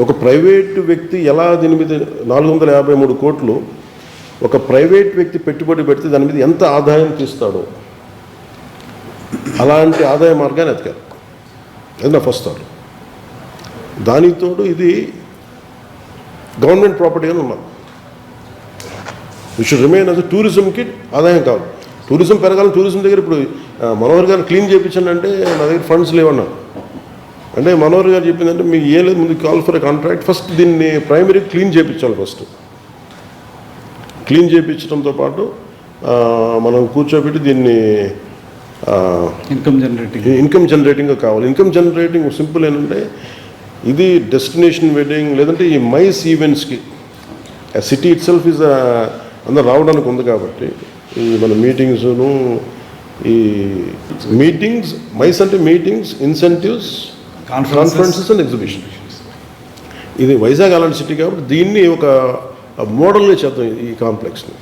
ఒక ప్రైవేట్ వ్యక్తి ఎలా దీని మీద నాలుగు వందల యాభై మూడు కోట్లు ఒక ప్రైవేట్ వ్యక్తి పెట్టుబడి పెడితే దాని మీద ఎంత ఆదాయం తీస్తాడో? అలాంటి ఆదాయ మార్గాన్ని ఎతకాలి అది నా ఫస్ట్ థాట్. దానితోడు ఇది గవర్నమెంట్ ప్రాపర్టీగానే ఉన్నాం విషుడ్ రిమైన్ అది టూరిజంకి ఆదాయం కాదు టూరిజం పెరగాలని టూరిజం దగ్గర ఇప్పుడు మనోహర్ గారు క్లీన్ చేయించండి అంటే నా దగ్గర ఫండ్స్ లేవన్నాను అంటే మనోహర్ గారు చెప్పిందంటే మీకు ఏ లేదు ముందు కాల్ ఫర్ కాంట్రాక్ట్. ఫస్ట్ దీన్ని ప్రైమరీ క్లీన్ చేయించాలి ఫస్ట్ క్లీన్ చేయించడంతో పాటు మనం కూర్చోబెట్టి దీన్ని ఇన్కమ్ జనరేటింగ్ ఇన్కమ్ జనరేటింగ్ కావాలి. ఇన్కమ్ జనరేటింగ్ సింపుల్ ఏంటంటే ఇది డెస్టినేషన్ వెడ్డింగ్ లేదంటే ఈ మైస్ ఈవెంట్స్కి సిటీ ఇట్ సెల్ఫ్ ఇస్ అందరు రావడానికి ఉంది కాబట్టి ఈ మన మీటింగ్స్ను ఈ మీటింగ్స్ మైస్ అంటే meetings incentives. Conferences and exhibition ఇది వైజాగ్ అలాంటి సిటీ కాబట్టి దీన్ని ఒక మోడల్గా చేద్దాం ఈ కాంప్లెక్స్ని